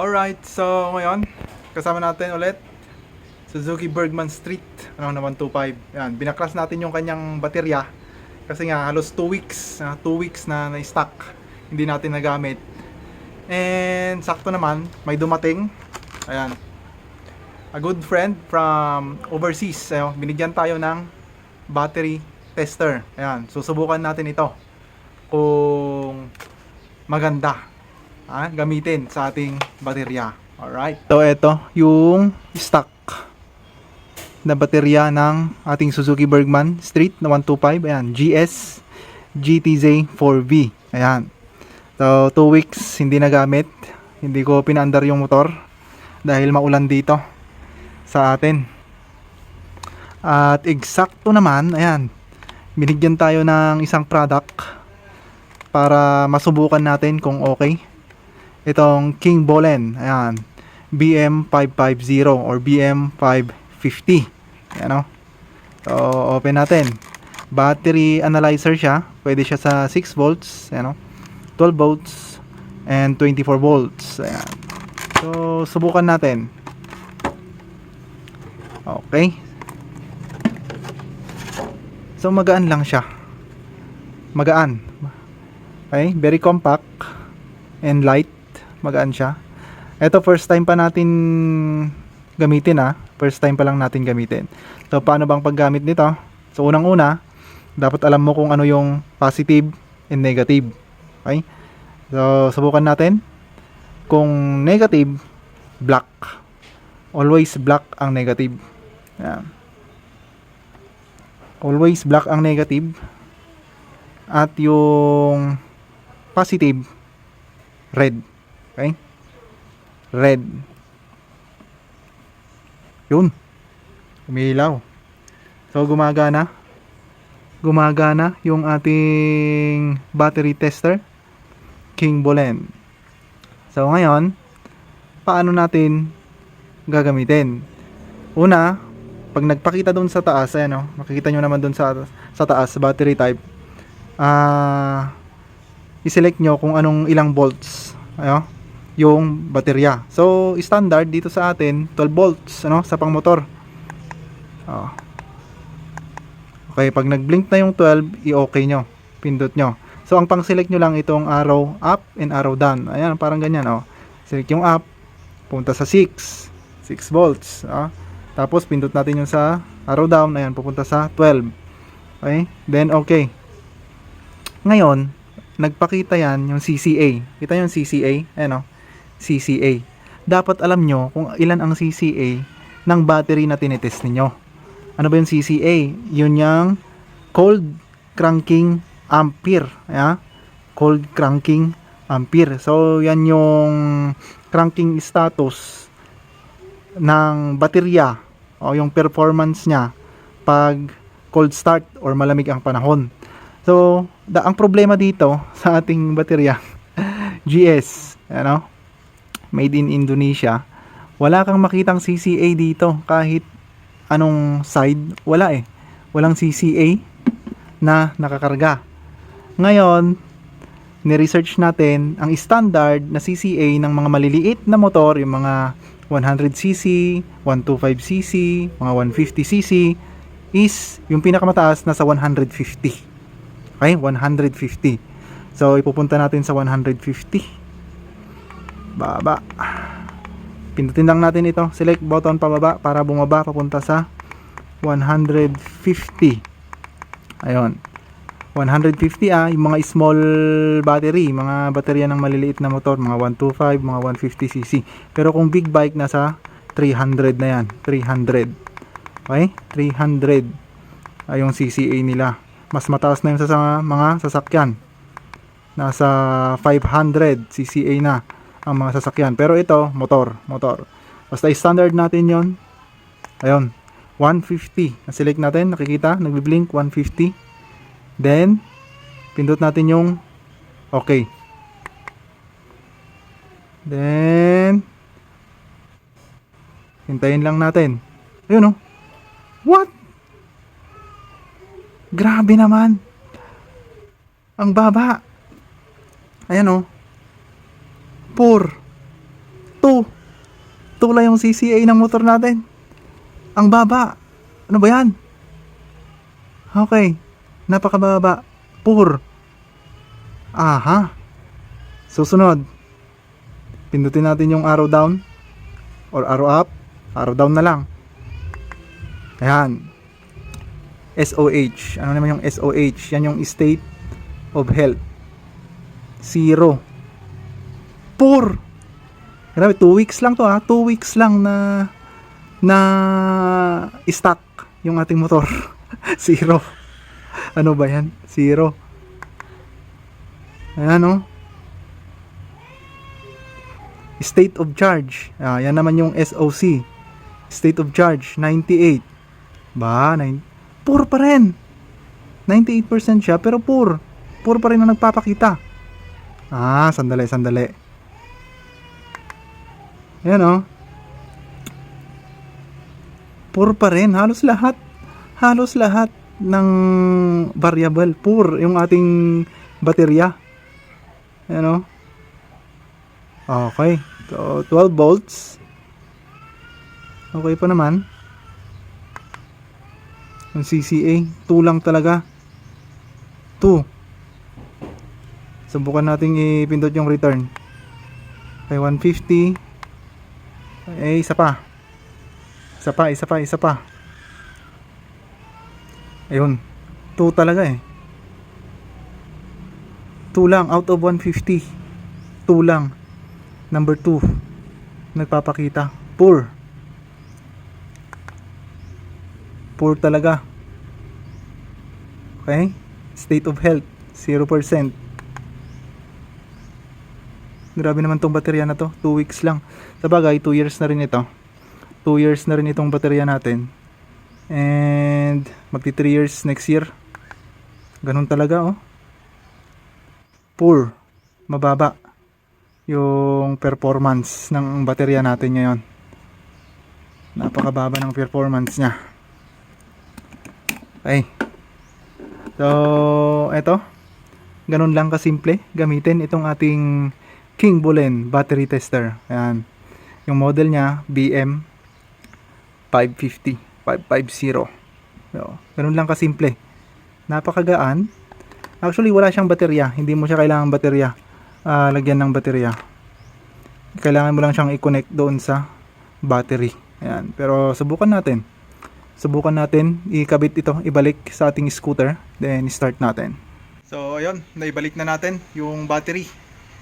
Alright, so ngayon, kasama natin ulit Suzuki Bergman Street, ano na 125. Yan, binaklas natin yung kanyang baterya kasi nga halos 2 weeks, 2 weeks na na-stock. Hindi natin nagamit. And sakto naman, may dumating. Ayan. A good friend from overseas. Ayun, binigyan tayo ng battery tester. Ayan, susubukan natin ito. Kung maganda ah, gamitin sa ating baterya. Alright. So, ito yung stock na baterya ng ating Suzuki Bergman Street na 125. Ayan, GS GTZ 4V. Ayan. So, 2 weeks hindi nagamit. Hindi ko pinaandar yung motor dahil maulan dito sa atin. At eksakto naman, ayan, binigyan tayo ng isang product para masubukan natin kung okay itong King Bolen. Ayan. BM550 or BM550. Ayan o. So, open natin. Battery analyzer siya. Pwede siya sa 6 volts. Ayan o. 12 volts and 24 volts. Ayan. So, subukan natin. Okay. So, magaan lang siya. Magaan. Okay, very compact and light magaan siya. Ito first time pa natin gamitin ah. First time pa lang natin gamitin. So paano bang paggamit nito? So unang-una, dapat alam mo kung ano yung positive and negative. Okay? So subukan natin. Kung negative, black. Always black ang negative. Yan. Always black ang negative. At yung positive, red. Okay? Red. Yun. Umilaw. So, gumagana. Gumagana yung ating battery tester. King Bolen. So, ngayon, paano natin gagamitin? Una, pag nagpakita doon sa taas, ayan o, makikita nyo naman doon sa, sa taas, battery type, ah, i-select nyo kung anong ilang volts. Ayo, yung baterya. So, standard dito sa atin, 12 volts, ano, sa pangmotor. Oh. Okay, pag nag-blink na yung 12, i-okay nyo. Pindot nyo. So, ang pang-select nyo lang itong arrow up and arrow down. Ayan, parang ganyan, oh. Select yung up, punta sa 6. 6 volts, oh. Tapos, pindot natin yung sa arrow down. Ayan, pupunta sa 12. Okay? Then, okay. Ngayon, nagpakita yan yung CCA. Kita yung CCA? Ayan o. CCA. Dapat alam nyo kung ilan ang CCA ng battery na tinitest ninyo. Ano ba yung CCA? Yun yung cold cranking ampere. Ayan? Cold cranking ampere. So, yan yung cranking status ng baterya o yung performance niya pag cold start or malamig ang panahon. So, da, ang problema dito sa ating baterya, GS, ano, made in Indonesia, wala kang makitang CCA dito kahit anong side, wala eh. Walang CCA na nakakarga. Ngayon, ni-research natin ang standard na CCA ng mga maliliit na motor, yung mga 100cc, 125cc, mga 150cc, is yung pinakamataas na sa 150. Okay, 150. So, ipupunta natin sa 150. Baba. Pindutin lang natin ito. Select button pababa para bumaba papunta sa 150. Ayun. 150 ah, yung mga small battery, mga baterya ng maliliit na motor, mga 125, mga 150cc. Pero kung big bike, nasa 300 na yan. 300. Okay? 300 ay CCA nila. Mas mataas na yung sa mga sasakyan. Nasa 500 CCA na ang mga sasakyan. Pero ito, motor. Motor. Basta standard natin yon Ayun. 150. Na-select natin. Nakikita? Nagbi-blink. 150. Then, pindot natin yung okay. Then, hintayin lang natin. Ayun oh. What? Grabe naman. Ang baba. Ayan oh. Poor. 2. 2 lang yung CCA ng motor natin. Ang baba. Ano ba yan? Okay. Napakababa. Poor. Aha. Susunod. Pindutin natin yung arrow down. Or arrow up. Arrow down na lang. Ayan. SOH. Ano naman yung SOH? Yan yung state of health. Zero. Poor. Grabe, 2 weeks lang to ha. 2 weeks lang na na stock yung ating motor. Zero. Ano ba yan? Zero. Ayan oh. State of charge. Ah, yan naman yung SOC. State of charge, 98. Ba, 9. Poor pa rin. 98% siya, pero poor. Poor pa rin ang nagpapakita. Ah, sandali, sandali. Ayan oh. Poor pa rin. Halos lahat. Halos lahat ng variable. Poor yung ating baterya. Ayan oh. Okay. So, 12 volts. Okay pa naman. Yung CCA, 2 lang talaga. 2. Subukan nating ipindot yung return. Okay, 150. Eh, isa pa. Isa pa, isa pa, isa pa. Ayun. 2 talaga eh. 2 lang out of 150. 2 lang. Number 2. Nagpapakita. Poor. Poor talaga. Okay? State of health. 0%. Grabe naman tong baterya na to. 2 weeks lang. Sa bagay, 2 years na rin ito. 2 years na rin itong baterya natin. And magti 3 years next year. Ganun talaga oh. Poor. Mababa yung performance ng baterya natin ngayon. Napakababa ng performance niya. Okay. So, eto. Ganun lang kasimple gamitin itong ating King Bullen battery tester. Ayan. Yung model niya BM 550, 550. So, ganun lang kasimple. Napakagaan. Actually, wala siyang baterya. Hindi mo siya kailangan baterya. Ah, lagyan ng baterya. Kailangan mo lang siyang i-connect doon sa battery. Ayan. Pero subukan natin. Subukan natin ikabit ito, ibalik sa ating scooter. Then start natin. So, ayun, naibalik na natin yung battery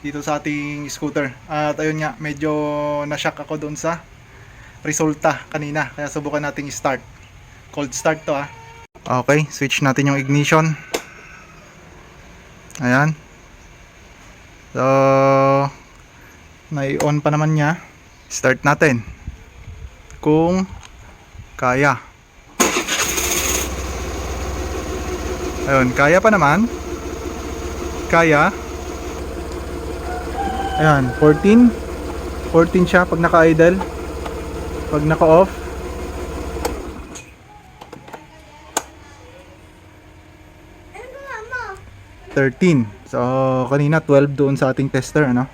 dito sa ating scooter. At ayun nga, medyo na-shock ako doon sa resulta kanina. Kaya subukan nating start. Cold start to ah. Okay, switch natin yung ignition. Ayan. So, nai-on pa naman niya. Start natin. Kung kaya. Ayun, kaya pa naman. Kaya. Ayan, 14. 14 siya pag naka-idle. Pag naka-off. 13. So, kanina 12 doon sa ating tester, ano?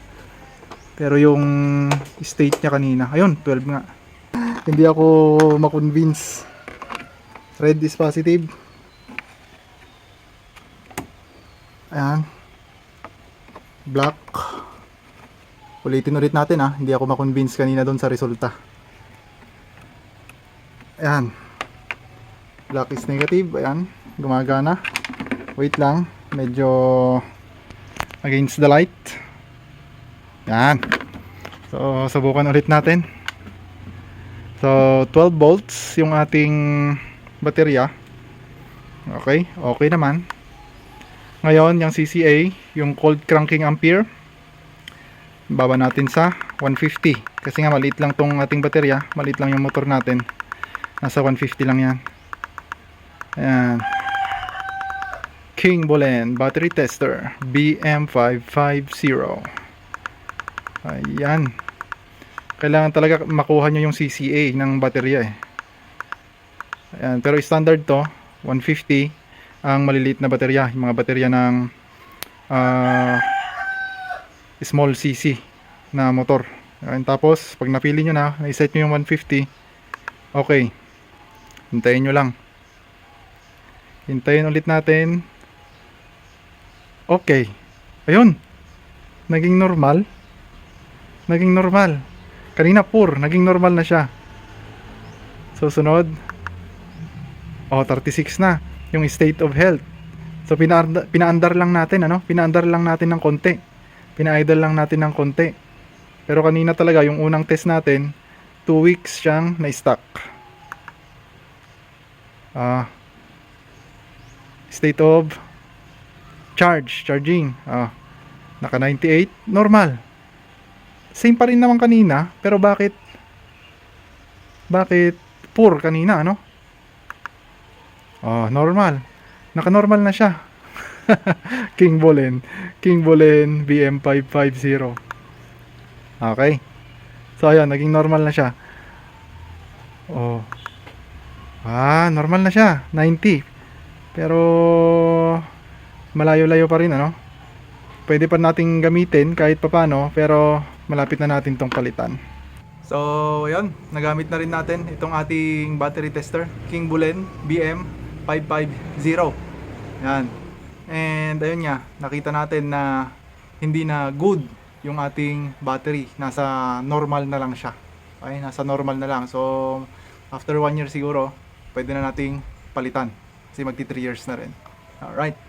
Pero yung state niya kanina, ayun, 12 nga. Hindi ako makonvince. Red is positive. Ayan. Black. Ulitin ulit natin ah. Hindi ako makonvince kanina doon sa resulta. Ayan. Black is negative. Ayan. Gumagana. Wait lang. Medyo against the light. Yan. So, subukan ulit natin. So, 12 volts yung ating baterya. Okay, okay naman. Ngayon, yung CCA, yung cold cranking ampere, baba natin sa 150. Kasi nga maliit lang tong ating baterya, maliit lang yung motor natin. Nasa 150 lang yan. Ayan. King Bolen Battery Tester BM550 Ayan Kailangan talaga makuha nyo yung CCA ng baterya eh Ayan, pero standard to 150 ang maliliit na baterya yung mga baterya ng ah, small CC na motor Ayan, tapos, pag napili nyo na, na-set nyo yung 150, okay. Hintayin nyo lang. Hintayin ulit natin. Okay. Ayun. Naging normal. Naging normal. Kanina poor, naging normal na siya. Susunod. Oh, 36 na. Yung state of health. So, pinaanda, pinaandar lang natin, ano? Pinaandar lang natin ng konti. Pina-idle lang natin ng konti. Pero kanina talaga, yung unang test natin, 2 weeks siyang na-stuck. Ah. state of charge, charging. Ah. Naka 98, normal. Same pa rin naman kanina, pero bakit bakit poor kanina, ano? Oh, normal. Naka-normal na siya. King Bolen. King Bolen BM550. Okay. So, ayan, naging normal na siya. Oh. Ah, normal na siya. 90. Pero, malayo-layo pa rin, ano? Pwede pa nating gamitin kahit papano, pero malapit na natin tong palitan. So, ayun, nagamit na rin natin itong ating battery tester, King Bulen BM550. Yan. And ayun nga, nakita natin na hindi na good yung ating battery. Nasa normal na lang siya. Okay, nasa normal na lang. So, after one year siguro, pwede na nating palitan. Kasi magti 3 years na rin. Alright.